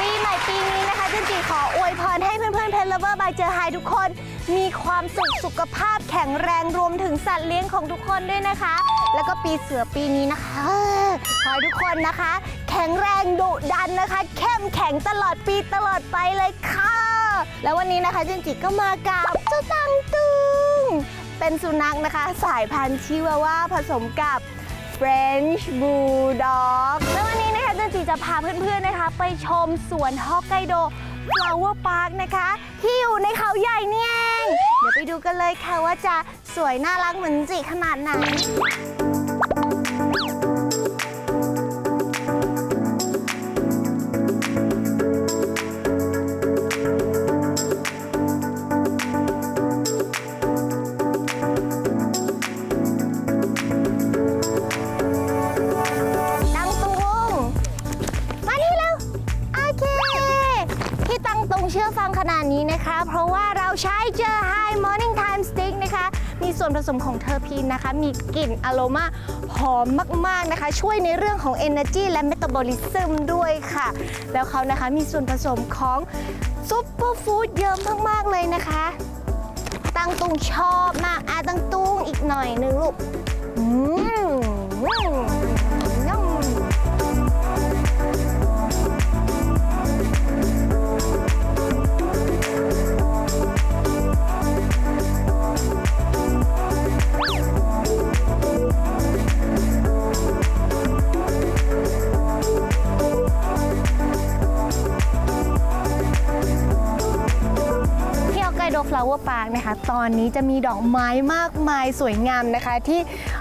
ปีใหม่ปีนี้นะคะจินจีขออวยพรให้เพื่อนเพื่อนแพทเลเวอร์บายเจอไฮทุกคน มีความสุขสุขภาพแข็งแรงรวมถึงสัตว์เลี้ยงของทุกคนด้วยนะคะ แล้วก็ปีเสือปีนี้นะคะ ขอให้ทุกคนนะคะ แข็งแรงดุดันนะคะ เข้มแข็งตลอดปีตลอดไปเลยค่ะ แล้ววันนี้นะคะจินจิก็มากับเจ้าตังตึงเป็นสุนัขนะคะ สายพันธุ์ชิวาว่าผสมกับ French Bulldog แล้ววันนี้ นจันจีจะพาเพื่อนๆนะคะ ไปชมสวนฮอกไกโดฟลาวเวอร์พาร์คนะคะ ที่อยู่ในเขาใหญ่นี่เอง เดี๋ยวไปดูกันเลยค่ะว่าจะสวยน่ารักเหมือนจีขนาดไหน ส่วนผสมของเทอร์พีนนะคะ มีกลิ่นอโรมาหอมมาก ๆนะคะ ช่วยในเรื่องของ Energy และ Metabolism ด้วยค่ะ แล้วเขานะคะมีส่วนผสมของซุปเปอร์ฟู้ดเยอะมาก ๆ เลยนะคะ ตังตุงชอบมากอาตังตุงอีกหน่อยนึงลูก ฟลาวเวอร์พาร์คนะคะ ตอนนี้จะมีดอกไม้มากมายสวยงามนะคะ ที่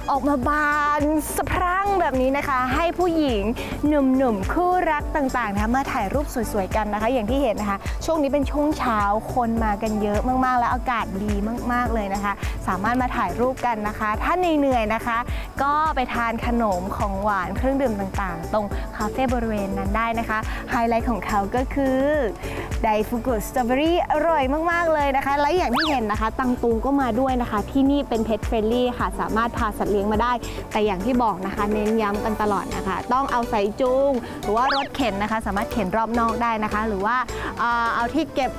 ออกมาบานสะพรั่ง แบบนี้นะคะ ให้ผู้หญิงหนุ่มๆคู่รักต่างๆนะคะมาถ่ายรูปสวยๆกันนะคะ อย่างที่เห็นนะคะ ช่วงนี้เป็นช่วงเช้าคนมากันเยอะมากๆ แล้วอากาศดีมากๆเลยนะคะ สามารถมาถ่ายรูปกันนะคะ ถ้าเหนื่อยๆนะคะ ก็ไปทานขนมของหวานเครื่องดื่มต่างๆ ตรงคาเฟ่บริเวณนั้นได้นะคะไฮไลท์ของเขาก็คือไดฟุกุสตรอเบอรี่อร่อยมากๆเลยนะคะ และอย่างที่เห็นนะคะ ตังตูงก็มาด้วยนะคะ ที่นี่เป็นเพ t เฟรนลี่ค่ะ สามารถพาสัตว์เลี้ยงมาได้ แต่อย่างที่บอกนะคะเน้นย้ำกันตลอดนะคะ ต้องเอาสายจูง หรือว่ารถเข็นนะคะ สามารถเข็นรอบนอกได้นะคะ หรือว่าเอาที่เก็บ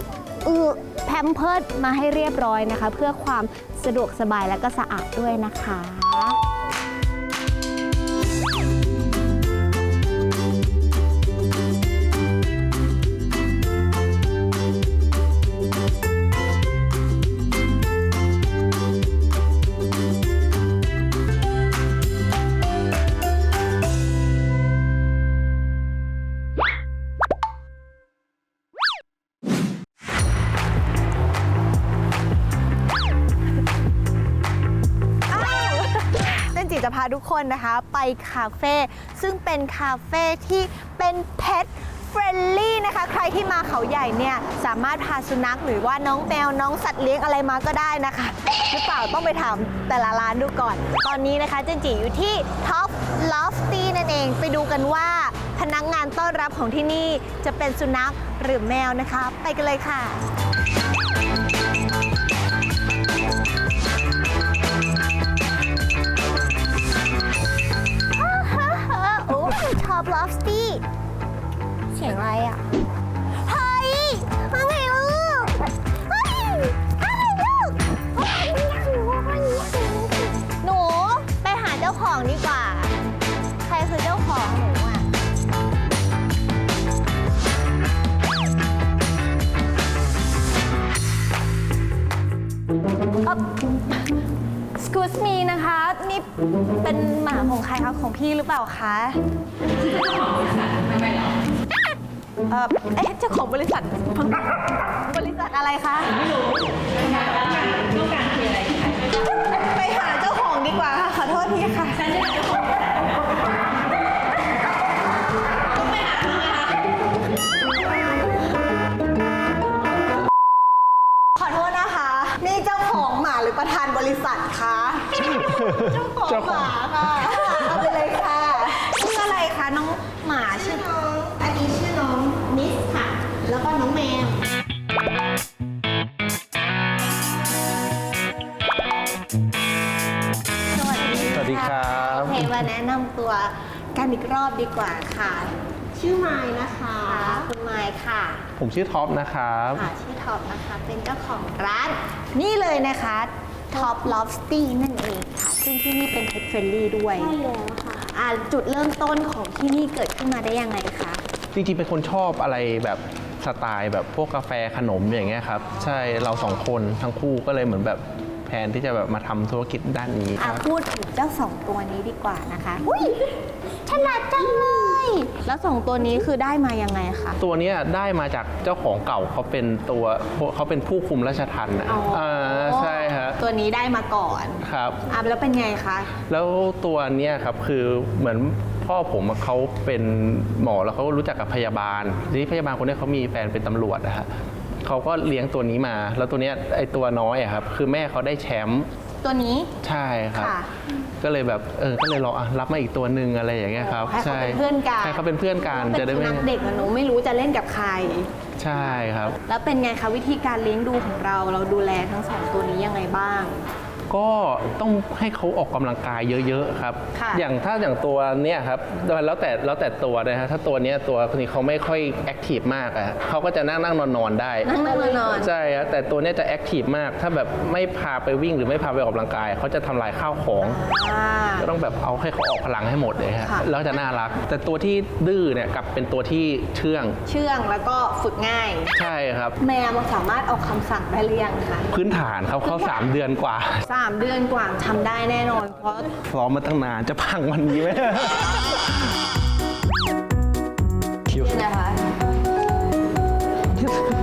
อือแพมเพิร์ดมาให้เรียบร้อยนะคะ เพื่อความสะดวกสบายและก็สะอาดด้วยนะคะ จะพาทุกคนนะคะไปคาเฟ่ซึ่งเป็นคาเฟ่ที่เป็นเพ t เฟรนลี่นะคะ ใครที่มาเขาใหญ่เนี่ยสามารถพาสุนัขหรือว่าน้องแมวน้องสัตว์เลี้ยงอะไรมาก็ได้นะคะ หรือเปล่าต้องไปถามแต่ละร้านดูก่อน ตอนนี้นะคะเจนจิอยู่ที่ Top Lofty นั่นเองไปดูกันว่าพนักงานต้อนรับของที่นี่จะเป็นสุนัขหรือแมวนะคะ ไปกันเลยค่ะ ท็อปลอฟสตี้เสียงอะไรอะ เฮ้ยมาไงลูกเฮ้ยอะไรลูกหนูไปหาเจ้าของดีกว่า ใครคือเจ้าของหนูอะ excuse me นะคะ นี่เป็นหมาของใครคะของพี่หรือเปล่าคะเอ่อเอ๊ะเจ้าของบริษัท บริษัทอะไรคะ ไม่รู้ต้องการคืออะไรไปหาเจ้าของดีกว่าค่ะ ขอโทษทีค่ะ เจ้าของหมาค่ะเอาไปเลยค่ะชื่ออะไรคะน้องหมาชื่อน้องอันนี้ชื่อน้องมิสค่ะ แล้วก็น้องแมวสวัสดีสวัสดีครับ โอเคมาแนะนำตัวกันอีกรอบดีกว่าค่ะ ชื่อไมายนะคะค่ะคุณไมค์ค่ะ ผมชื่อท็อปนะครับ ค่ะชื่อท็อปนะคะเป็นเจ้าของร้าน นี่เลยนะคะท็อปลอฟสตี้นั่นเองค่ะ ซึ่งที่นี่เป็น Pet Friendly ด้วยใช่แล้วค่ะ อ่าจุดเริ่มต้นของที่นี่เกิดขึ้นมาได้ยังไงคะ จริงๆ เป็นคนชอบอะไรแบบสไตล์แบบพวกกาแฟขนมอย่างเงี้ยครับ ใช่เราสองคนทั้งคู่ก็เลยเหมือนแบบแผนที่จะแบบมาทำธุรกิจด้านนี้คอะรับ พูดถึงเจ้าสองตัวนี้ดีกว่านะคะ อุ้ย ฉลาดจังเลย แล้วสองตัวนี้คือได้มายังไงคะ ตัวเนี้ยได้มาจากเจ้าของเก่าเขาเป็นตัวเขาเป็นผู้คุมราชทัณฑ์นะอ๋ออ่าใช่ฮะตัวนี้ได้มาก่อนครับ อะแล้วเป็นไงคะ แล้วตัวเนี้ยครับคือเหมือนพ่อผมอะเขาเป็นหมอแล้วเขาก็รู้จักกับพยาบาลทีนี้พยาบาลคนเนี้ยเขามีแฟนเป็นตำรวจนะฮะเขาก็เลี้ยงตัวนี้มา แล้วตัวเนี้ยไอตัวน้อยอะครับคือแม่เขาได้แชมป์ตัวนี้ ใช่ครับ ค่ะ ก็เลยแบบเออก็เลยลองอะรับมาอีกตัวหนึ่งอะไรอย่างเงี้ยครับให้เขาใช่เป็นเพื่อนกันให้เขาเป็นเพื่อนกันเป็นจะได้สุไม่นัขเด็กอะหนูไม่รู้จะเล่นกับใคร ใช่ครับ แล้วเป็นไงคะวิธีการเลี้ยงดูของเรา เราดูแลทั้งสองตัวนี้ยังไงบ้าง ก็ต้องให้เขาออกกำลังกายเยอะๆครับค่ะอย่างถ้าอย่างตัวเนี้ยครับแล้วแต่แล้วแต่ตัวนะฮะถ้าตัวเนี้ยตัวคนนี้เขาไม่ค่อยแอคทีฟมากอะเขาก็จะนั่งนั่งนอนนอนๆได้นั่งนั่งนอนใช่ฮะแต่ตัวเนี้ยจะแอคทีฟมาก ถ้าแบบไม่พาไปวิ่งหรือไม่พาไปออกกำลังกายเขาจะทำลายข้าวของอ่าก็ต้องแบบเอาให้เขาออกพลังให้หมดเลยฮะค่ะแล้วจะน่ารัก แต่ตัวที่ดื้อเนี่ยกลับเป็นตัวที่เชื่อง เชื่องแล้วก็ฝึกง่าย ใช่ครับ แมวสามารถออกคำสั่งได้หรือยังคะพื้นฐานเขาเขาสามเดือนกว่าสามเดือนกว่าทำได้แน่นอน เพราะซ้อมมาตั้งนานจะพังวันนี้ไหม คิวนี่นะคะ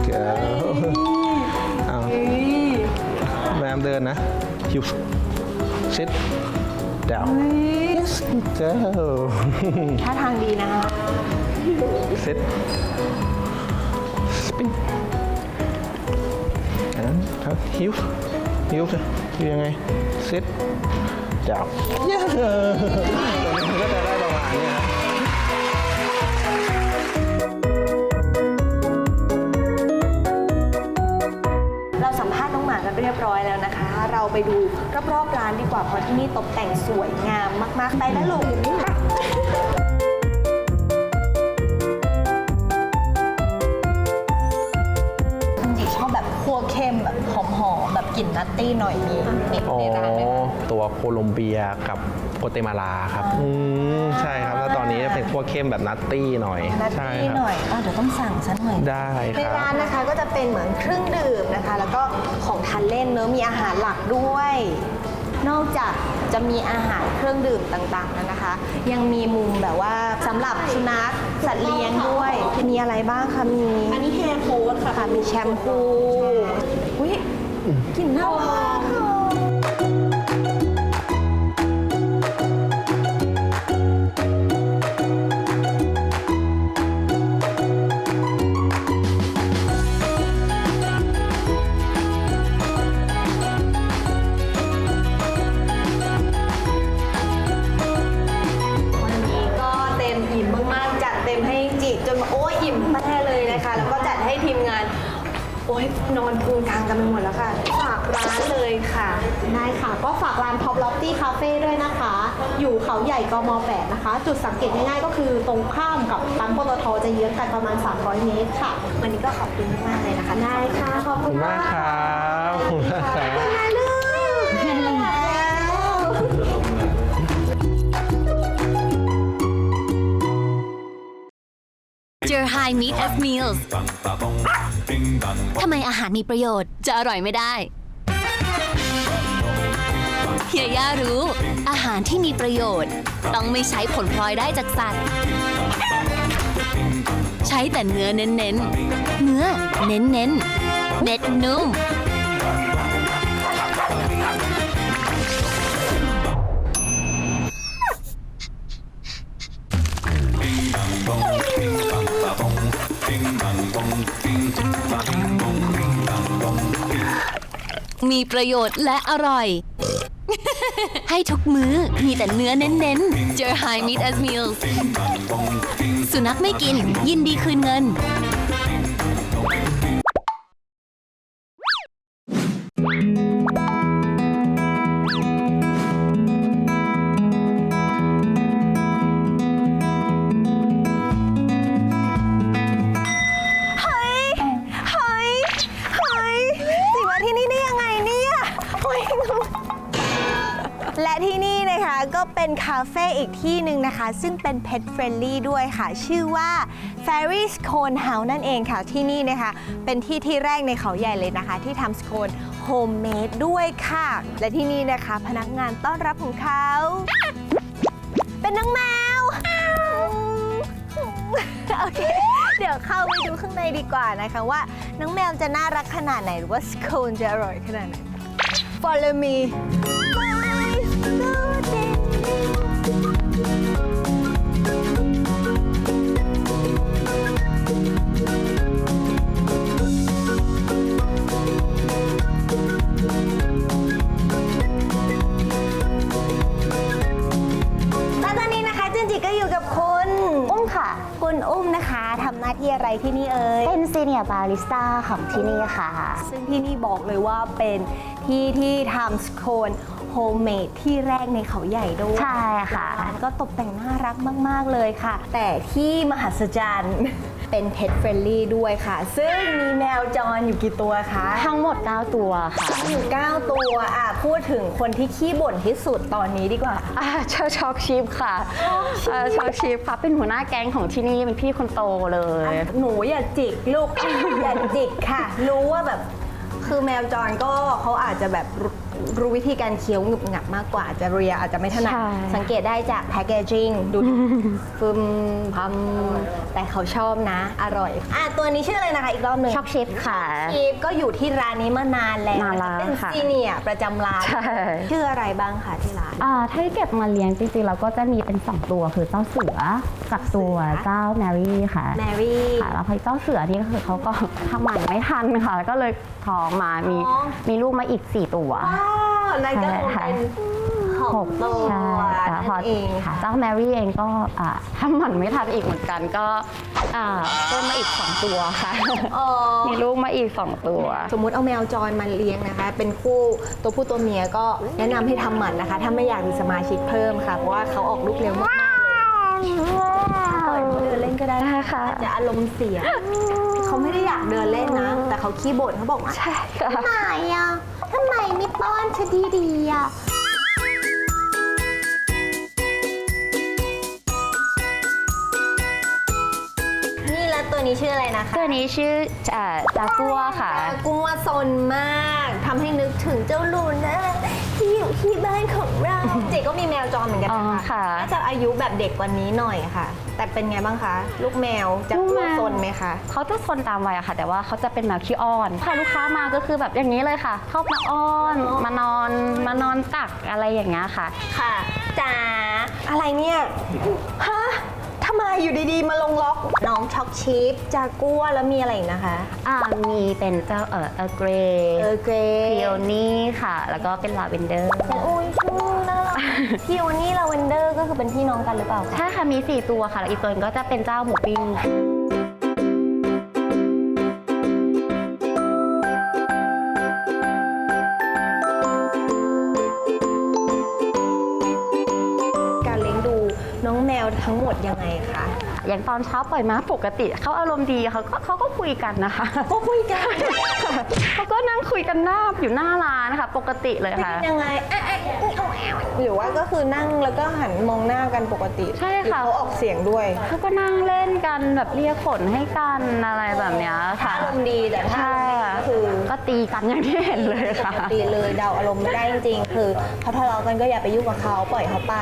เก๋เอาแรมเดินนะ คิวซิดดาวเจ้าท่าทางดีนะคะซิดสปิน อะครับฮิวฮิวจะฮิวยังไงซิดดาวเย้ตอนนี้มันก็จะได้ประมาณเนี้ครับเราสัมภาษณ์น้องหมากันเรียบร้อยแล้วนะคะ เราไปดูรอบๆร้านดีกว่าเพราะที่นี่ตกแต่งสวยงามมากๆไปแล้วลูก กลิ่นนัตตี้หน่อยมีมีอ๋อ ในร้านไหมคะ ตัวโคลอมเบียกับโกเตมาลาครับอืมใช่ครับ แล้วตอนนี้เป็นพวกเข้มแบบนัตตี้หน่อยนัตใช่ตี้ครับหน่อยอ๋อเดี๋ยวต้องสั่งซะหน่อย ได้ในครับ ร้านนะคะก็จะเป็นเหมือนเครื่องดื่มนะคะ แล้วก็ของทานเล่นเนื้อะมีอาหารหลักด้วย นอกจากจะมีอาหารเครื่องดื่มต่างๆแล้วนะคะ ยังมีมุมแบบว่าสำหรับสุนัขสัตว์เลี้ยงด้วยมีอะไรบ้างคะมีอันนี้แฮร์โค้ดค่ะค่ะมีแชมพูอุ้ย กลิ่นน่ารักค่ะวันนี้ก็เต็มอิ่มมากๆ จัดเต็มให้จิจนโอ้ยอิ่มแม่เลยนะคะ แล้วก็จัดให้ทีมงาน โอ้ยนอนพุงกลางกันไปหมดแล้วค่ะ ก็ฝากร้าน Top Lofty Cafe ด้วยนะคะ อยู่เขาใหญ่กม8นะคะ จุดสังเกตง่ายๆ ก็คือตรงข้ามกับปั๊มปตทจะเยื้องกันประมาณ 300 เมตรค่ะ วันนี้ก็ขอบคุณมากๆเลยนะคะได้ค่ะ ขอบขอบคุคุณณมามากกครับขอบคุณมากครับมาลูกเจอ High Meat F Meals ทำไมอาหารมีประโยชน์ จะอร่อยไม่ได้ เฮียย่ารู้ อาหารที่มีประโยชน์ ต้องไม่ใช้ผลพลอยได้จากสัตว์ ใช้แต่เนื้อเน้นๆเนื้อเน้นๆเน็ดนุ่ม มีประโยชน์และอร่อย ให้ทุกมื้อมีแต่เนื้อเน้นๆ เจอ High Meat as Meals สุนัขไม่กินยินดีคืนเงิน ซึ่งเป็น Pet Friendly ด้วยค่ะ ชื่อว่า Fairies Cone House นั่นเองค่ะ ที่นี่นะคะ เป็นที่ที่แรกในเขาใหญ่เลยนะคะ ที่ทำสโคนโฮมเมดด้วยค่ะ และที่นี่นะคะ พนักงานต้อนรับของเขา เป็นน้องแมว โอเค เดี๋ยวเข้าไปดูข้างในดีกว่านะคะว่าน้องแมวจะน่ารักขนาดไหน หรือว่าสโคนจะอร่อยขนาดไหน Follow me My อุ้มนะคะทำหน้าที่อะไรที่นี่เอ่ยเป็นซีเนียร์บาริสต้าของที่นี่ค่ะ ซึ่งที่นี่บอกเลยว่าเป็นที่ที่ทำสโคนโฮมเมดที่แรกในเขาใหญ่ด้วยใช่ค่ะร้านก็ตกแต่งน่ารักมาก ๆ เลยค่ะ แต่ที่มหัศจรรย์ เป็นเพ t เฟรนลี่ด้วยค่ะ ซึ่งมีแมวจรอยู่กี่ตัวคะ ทั้งหมด 9 ตัวค่ะอยู่ 9 ตัว อะ พูดถึงคนที่ขี้บ่นที่สุดตอนนี้ดีกว่า อ่าเชอช็อกชิปค่ะเอ่อช็อกชิปค่ะ เป็นหัวหน้าแก๊งของที่นี่ เป็นพี่คนโตเลย หนูอย่าจิกลูก อย่าจิกค่ะ รู้ว่าแบบ คือแมวจรก็เขาอาจจะแบบ รู้รู้วิธีการเคี้ยวหนุบหนับมากกว่าอาจจะเรียอาจจะไม่ถนัด ใช่ สังเกตได้จากแพคเกจิ้งดูฟึมพัมแต่เขาชอบนะ อร่อย อะ ตัวนี้ชื่ออะไรนะคะ อีกรอบหนึ่งช็อกชิปค่ะ ชีฟก็อยู่ที่ร้านนี้มานานแล้วนานแล้วเป็นค่ะซีเนียร์ประจำร้าน ใช่ ชื่ออะไรบ้างคะที่ร้าน อ่าถ้าเก็บมาเลี้ยงจริงๆเราก็จะมีเป็น 2 ตัวคือเจ้าเสือกับตัวเจ้าแมรี่ค่ะ แมรี่ ค่ะแล้วพอเจ้าเสือนี่ก็คือเขาก็ทำหมันไม่ทันค่ะ ก็เลยท้องมามีอ๋อ มีลูกมาอีก 4 ตัว ว้าวนั่นก็คงเป็นหกตัวใช่แต่พอนั่นเองค่ะ เจ้าแมรี่เองก็อ่าทำหมันไม่ทันอีกเหมือนกันก็อ่าเพิ่มมาอีก2ตัวค่ะอ๋อมีลูกมาอีก2ตัว สมมุติเอาแมวจรมาเลี้ยงนะคะ เป็นคู่ตัวผู้ตัวเมียก็แนะนำให้ทำหมันนะคะ ถ้าไม่อยากมีสมาชิกเพิ่มค่ะ เพราะว่าเขาออกลูกเร็วมากๆเลย ปล่อยเขาเดินเล่นก็ได้ได้ค่ะอาจจะอารมณ์เสีย เขาไม่ได้อยากเดินเล่นนะ แต่เขาขี้บ่นเขาบอกว่าใช่ค่ะทำไมอะทำไมไม่ป้อนฉันดีๆอะนี่แล้วตัวนี้ชื่ออะไรนะคะตัวนี้ชื่ออ่าจากัวค่ะกุ้งว่าซนมากทำให้นึกถึงเจ้าลูน่า ที่อยู่ที่บ้านของเรา เจก็มีแมวจรเหมือนกันอ๋อนะค่ะน่าจะอายุแบบเด็กกว่านี้หน่อยค่ะ แต่เป็นไงบ้างคะ ลูกแมวจะลูกกลัแมววซนไหมคะ เขาจะซนตามวัยอะค่ะ แต่ว่าเขาจะเป็นแมวขี้อ้อนพอลูกค้ามาก็คือแบบอย่างนี้เลยค่ะเข้ามาอ้อนมานอนมานอนตักอะไรอย่างเงี้ยค่ะ ค่ะจ๋าอะไรเนี่ย ฮะ ทำไมอยู่ดีๆ มาลงล็อกน้องช็อกชิปจากัวแล้วมีอะไรอีกนะคะ อ่ามีเป็นเจ้าเออเออเกรเออเกรพิโอนี่ค่ะ แล้วก็เป็นลาเวนเดอร์โอ้ยชื่อน่ารักพี่โอนี่ลาเวนเดอร์ก็คือเป็นพี่น้องกันหรือเปล่าคะใช่ค่ะมี 4 ตัวค่ะ แล้วอีกตัวหนึงก็จะเป็นเจ้าหมูปิ้งการเลี้ยงดูน้องแมวทั้งหมดยังไงคะ อย่างตอนเช้าปล่อยม้าปกติเขาอารมณ์ดีเขาก็เขาก็คุยกันนะคะก็คุยกันเขาก็นั่งคุยกันหน้าอยู่หน้าร้านนะคะปกติเลยค่ะยังไงเอ๊ะเอ๊ะเอ๊ะเอาแอวหรือว่าก็คือนั่งแล้วก็หันมองหน้ากันปกติใช่ค่ะหรือเขาออกเสียงด้วยเขาก็นั่งเล่นกันแบบเรียกขนให้กันอะไรแบบเนี้ยถ้าค่ะอารมณ์ดีแต่ถ้า ใช่อารมณ์ไม่ดีก็คือก็ตีกันอย่างที่เห็นเลยปค่ะ กติเลยเดาอารมณ์ไม่ได้จริงๆ คือเขาทะเลาะกันก็อย่าไปยุ่งกับเขาปล่อยเขาไป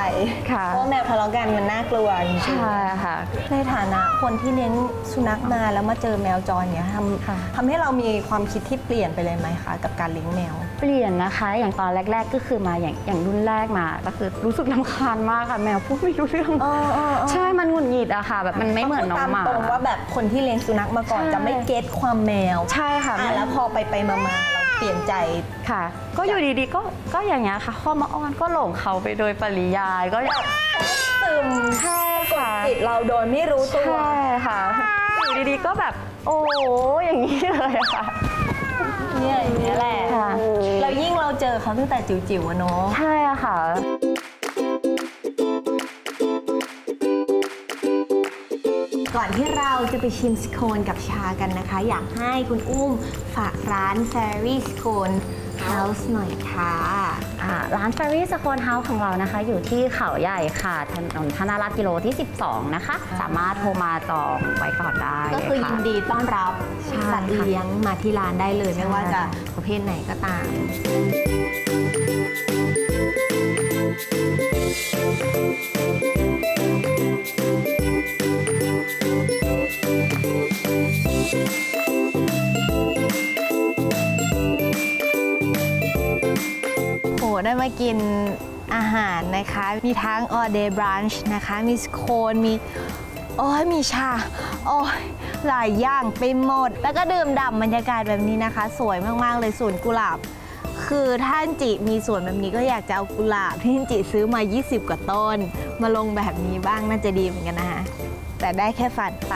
ค่ะ เพราะว่าแมวทะเลาะกันมันน่ากลัวจริงๆใช่ค่ะในฐานะคนที่เลี้ยงสุนัขมาแล้วมาเจอแมวจรเนี่ยทค่ะำทำให้เรามีความคิดที่เปลี่ยนไปเลยไหมคะ กับการเลี้ยงแมว เปลี่ยนนะคะ อย่างตอนแรก ๆ ก็คือมาอย่างอย่างรุ่นแรกมาก็คือรู้สึกลำคาญมากค่ะแมวพูดไม่รู้เรื่องเออเออเออ ใช่มันหงุดหงิดอะค่ะ แบบมันไม่เหมือนน้องหมา ตรงว่าแบบคนที่เลี้ยงสุนัขมาก่อนใช่ จะไม่เก็ตความแมวใช่ค่ะอะแล้วพอไปไปมามาเราเปลี่ยนใจ ค่ะ ก็อยู่ดีๆก็ก็อย่างเงี้ยค่ะเข้ามาอ้อนก็หลงเขาไปโดยปริยายก็อยากซึมใช่ค่ะ จิตเราโดนไม่รู้ตัว ใช่ค่ะ อยู่ดีๆก็แบบ โอ้อย่างนี้เลยอะค่ะ เนี่ยอย่างเงี้ยแหละค่ะ แล้วยิ่งเราเจอเขาตั้งแต่จิ๋วๆอะเนาะ ใช่อะค่ะ ก่อนที่เราจะไปชิมสโคนกับชากันนะคะ อยากให้คุณอุ้มฝากร้าน Fairy Scone House หน่อยค่ะอ่าร้าน Fairy s c o n e House ของเรานะคะ อยู่ที่เขาใหญ่ค่ะถนนธนารัตน์กิโลที่ 12 นะคะ สามารถโทรมาจองไว้ก่อนได้ก็คือเลยินค่ะดีต้อนรับใช่สัตว์ค่ะเลี้ยงมาที่ร้านได้เลย ไม่ว่าจะประเภทไหนก็ตามโห ได้มากินอาหารนะคะ มีทั้ง all day brunch นะคะ มีสโคนมีโอ้ยมีชา โอ้ยหลายอย่างไปหมด แล้วก็ดื่มด่ำบรรยากาศแบบนี้นะคะ สวยมาก ๆ เลยสวนกุหลาบ คือท่านจิมีสวนแบบนี้ก็อยากจะเอากุหลาบที่จิซื้อมา 20 กว่าต้น มาลงแบบนี้บ้างน่าจะดีเหมือนกันนะคะแต่ได้แค่ฝันไป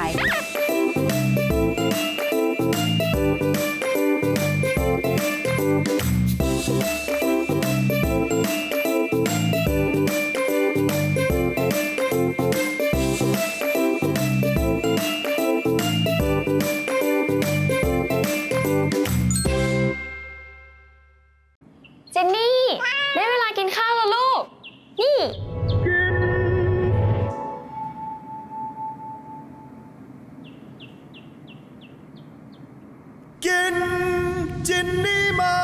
กินจินนี่มา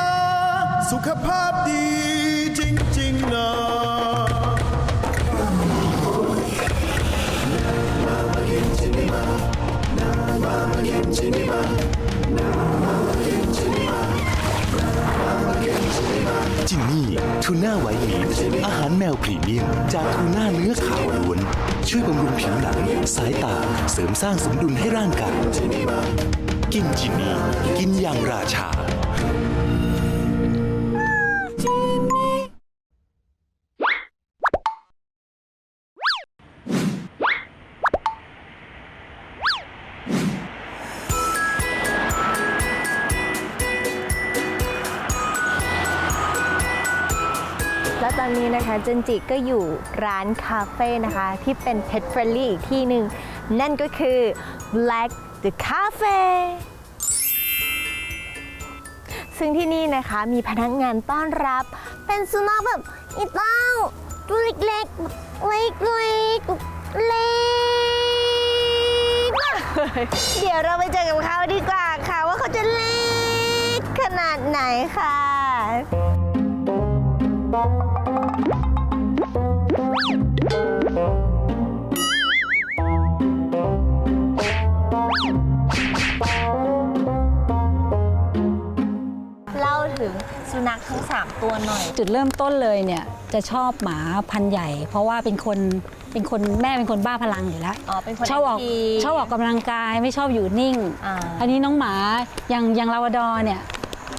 สุขภาพดีจริงๆนะจินนี่ทูน่าไวท์มีอาหารแมวพรีเมียมจากทูน่าเนื้อขาวล้วน ช่วยบำรุงผิวหนัง สายตา เสริมสร้างสมดุลให้ร่างกาย กินจินนี่ กินอย่างราชา และตอนนี้นะคะเจนจิก็อยู่ร้านคาเฟ่นะคะ ที่เป็น pet friendly อีกที่หนึ่ง นั่นก็คือ Black the Cafe ซึ่งที่นี่นะคะมีพนักงานต้อนรับ เป็นสุนัขแบบอีเต้าตัวเล็กๆเล็กๆเล็กเล็กเดี๋ยวเราไปเจอกับเขาดีกว่าค่ะ ว่าเขาจะเล็กขนาดไหนค่ะ นัขทั้ง 3 ตัวหน่อย จุดเริ่มต้นเลยเนี่ยจะชอบหมาพันธุ์ใหญ่ เพราะว่าเป็นคนเป็นคนแม่เป็นคนบ้าพลังอยู่แล้วอ๋อเป็นคนชอบออก active ชอบออกกำลังกายไม่ชอบอยู่นิ่งอ่าอันนี้น้องหมาอย่างอย่างลาวาดอร์เนี่ย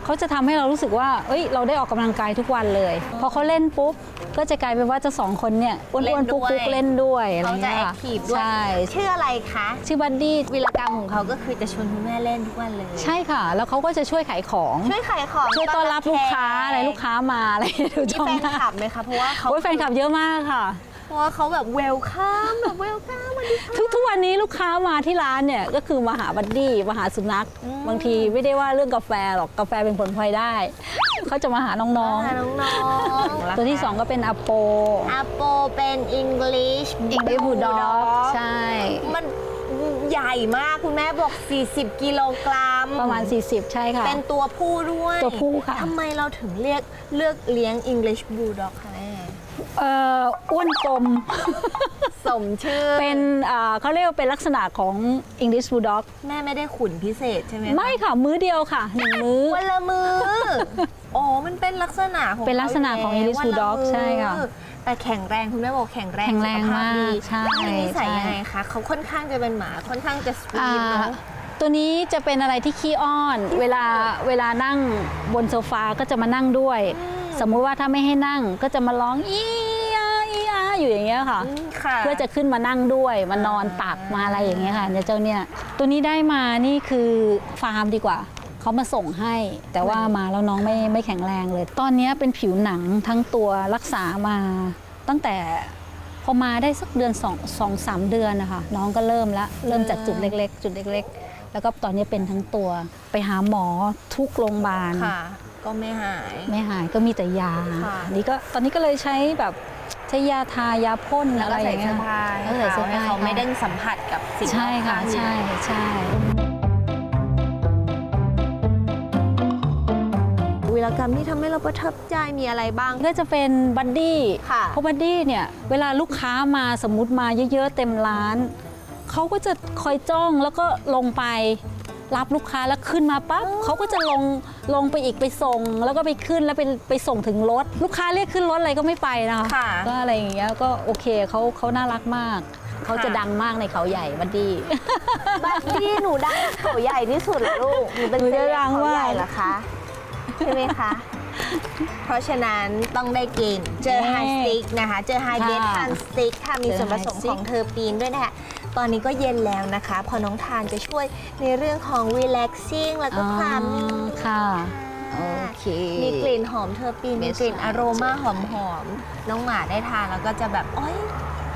เขาจะทำให้เรารู้สึกว่า เอ้ย เราได้ออกกำลังกายทุกวันเลย พอเขาเล่นปุ๊บ ก็จะกลายเป็นว่าเจะสองคนเนี่ยอ้เล่วนนๆด้วยปุ๊กๆเล่นด้วยอะไรเขาจะเงี้ยแอคค่ะทีฟด้วยใช่ชื่ออะไรคะ ชื่อบัดดี้วีรกรรมของเขาก็คือจะชวนคุณแม่เล่นทุกวันเลย ใช่ค่ะ แล้วเขาก็จะช่วยขายของ ช่วยขายของช่วยต้อนรับลูกค้าอะไรลูกค้ามาอะไรดูมีช่องแฟนหน้าคลับไหมคะ เพราะว่าเขาโอ้ยแฟนคลับเยอะมากค่ะเพ ราะว่าเขาแบบเวลคัมแบบเวลคัมวันนี้ ทุกทุกวันนี้ลูกค้ามาที่ร้านเนี่ยก็คือมาหาบัดดี้มาหาสุนัขบางทีไม่ได้ว่าเรื่องกาแฟหรอกกาแฟเป็นผลพลอยได้ เขาจะมาหาน้องน้องๆ ๆตัวที่สองก็เป็นอโปอาโปเป็น English อิงลิบูดอกใช่ มันใหญ่มากคุณแม่บอก 40 กิโลกรัม ประมาณ 40 ใช่ค่ะ เป็นตัวผู้ด้วยตัวผู้ค่ะ ทำไมเราถึงเรียกเลือกเลี้ยง English Bulldog คะแม่ เอ่ออ้วนกลม สมชื่อเป็นอ่าเขาเรียกว่าเป็นลักษณะของ English Bulldog แม่ไม่ได้ขุนพิเศษใช่ไหมคะไม่ค่ะ มื้อเดียวค่ะหนึ่งมื้อ วันละมืออ๋อมันเป็นลักษณะของเป็นลักษณะของขายู่ English แล้ว Bulldog วันลมือใช่ค่ะแต่แข็งแรงคุณแม่บอกแข็งแรงแข็งแรงสุขภพมากดีใช่แล้วมีนิสัยใช่ ยังไงคะเขาค่อนข้างจะเป็นหมาค่อนข้างจะสวีอ่าทเนาะ ตัวนี้จะเป็นอะไรที่ขี้อ้อน เวลาเวลานั่งบนโซฟาก็จะมานั่งด้วย สมมุติว่าถ้าไม่ให้นั่งก็จะมาร้องอีอาอีอาอยู่อย่างเงี้ยค่ะ ค่ะ เพื่อจะขึ้นมานั่งด้วยมานอนตักมาอะไรอย่างเงี้ยค่ะเนี่ยเจ้าเนี่ยตัวนี้ได้มานี่คือฟาร์มดีกว่า เขามาส่งให้ แต่ว่ามาแล้วน้องไม่ไม่แข็งแรงเลย ตอนเนี้ยเป็นผิวหนังทั้งตัวรักษามา ตั้งแต่พอมาได้สักเดือนสองสองสามเดือนนะคะน้องก็เริ่มละเริ่มจากจุดเล็ก ๆ จุดเล็ก ๆ แล้วก็ตอนนี้เป็นทั้งตัวไปหาหมอทุกโรงพยาบาล ค่ะ ก็ไม่หาย ไม่หายก็มีแต่ยาค่ะนี่ก็ตอนนี้ก็เลยใช้แบบใช้ยาทายาพ่นแล้วอะไรก็อใส่ย่างเงี้เสื้อยผ้าแล้วใส่เสื้อให้ผ้าเขาไม่ได้สัมผัสกับสิ่งใช่ค่ะรอบข้างใช่ใช่วีรกรรมที่ทำให้เราประทับใจมีอะไรบ้าง ก็จะเป็นบัดดี้ค่ะ เพราะบัดดี้เนี่ยเวลาลูกค้ามาสมมุติมาเยอะๆเต็มร้านเขาก็จะคอยจ้องแล้วก็ลงไป รับลูกค้าแล้วขึ้นมาปั๊บเขาก็จะลงลงไปอีกไปส่ง แล้วก็ไปขึ้นแล้วไปไปส่งถึงรถ ลูกค้าเรียกขึ้นรถอะไรก็ไม่ไปนะคะค่ะ ก็อะไรอย่างเงี้ยก็โอเคเขาเขาน่ารักมากเขาจะดังมากในเขาใหญ่บัดดี้ บัดดี้หนูได้เขาใหญ่ที่สุดเหรอลูกหนูเป็นหนูเซจะเลบดังเขาใหญ่มากเหรอคะใช่ไหมคะเพราะฉะนั้นต้องได้กินเจอไฮสติ๊กนะคะ เจอไฮเบสค่ะทันสติ๊กค่ะมีเจอส่วนผสม High Stick ของเทอร์ปีนด้วยนะคะ ตอนนี้ก็เย็นแล้วนะคะ พอน้องทานจะช่วยในเรื่องของ relaxing แล้วก็ความนิ่ง ค่ะ โอเค มีกลิ่นหอมเทอร์ปีนมีกลิ่นอโรมาหอมหอมๆน้องหมาได้ทานแล้วก็จะแบบโอ๊ย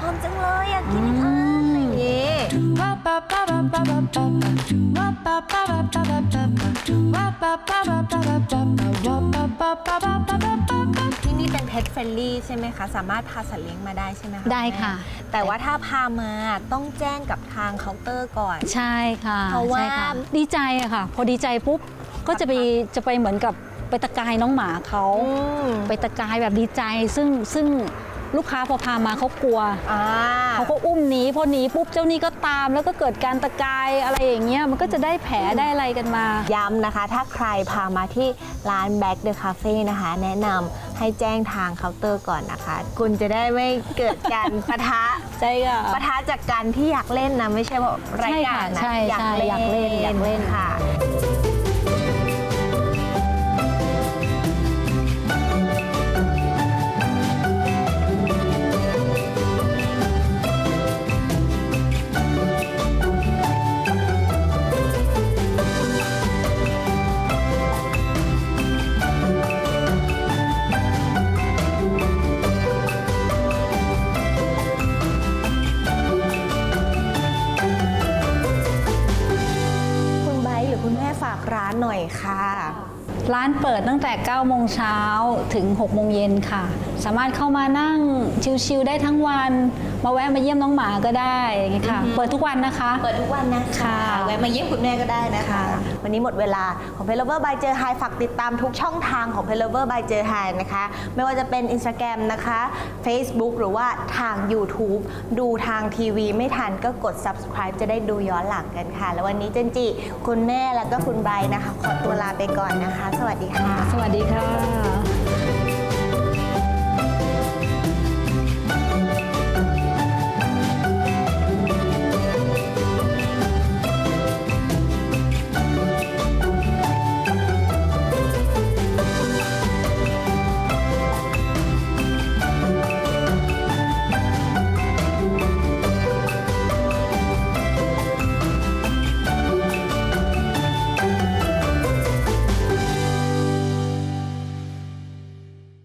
หอมจังเลยอยากกินอีกอันอะไรอย่างงี้ที่นี่เป็น pet friendly ใช่ไหมคะ สามารถพาสัตว์เลี้ยงมาได้ใช่ไหมคะได้ค่ะ แม่แต่ว่าถ้าพามาต้องแจ้งกับทางเคาน์เตอร์ก่อน ใช่ค่ะเพราะว่า ใช่ค่ดีใจอะค่ะ พอดีใจปุ๊บก็จะไปจะไปเหมือนกับไปตะกายน้องหมาเขา อืม ไปตะกายแบบดีใจซึ่งซึ่ง ลูกค้าพอพามาเขากลัวอ่าเขาก็อุ้มหนีพอหนีปุ๊บเจ้านี่ก็ตาม แล้วก็เกิดการตะกายอะไรอย่างเงี้ยมันก็จะได้แผลได้อะไรกันมา ย้ำนะคะ ถ้าใครพามาที่ร้าน Back the Cafe นะคะ แนะนำให้แจ้งทางเคาน์เตอร์ก่อนนะคะ คุณจะได้ไม่เกิดการปะทะ ใช่ค่ะ ปะทะจากการที่อยากเล่นนะ ไม่ใช่เพราะรายการนะใช่ค่ะใช่อยากเล่นอยากเล่น ค่ะคุณ 9โมงเช้าถึง 6 โมงเย็นค่ะ สามารถเข้ามานั่งชิลๆได้ทั้งวัน มาแวะมาเยี่ยมน้องหมาก็ได้อย่างงี้ค่ะ เปิดทุกวันนะคะ เปิดทุกวันนะคะ ค่ะ แวะมาเยี่ยมคุณแม่ก็ได้นะคะค่ะ วันนี้หมดเวลาของ p e l o v e r by เจอ Hi ฝากติดตามทุกช่องทางของ p e l o v e r by เจอ Hi นะคะ ไม่ว่าจะเป็น Instagram นะคะ Facebook หรือว่าทาง YouTube ดูทางทีวีไม่ทันก็กด subscribe จะได้ดูย้อนหลังกันค่ะ แล้ววันนี้เจนจิ คุณแม่แล้วก็คุณไบร์ทนะคะ ขอตัวลาไปก่อนนะคะ สวัสดีค่ะ สวัสดีค่ะ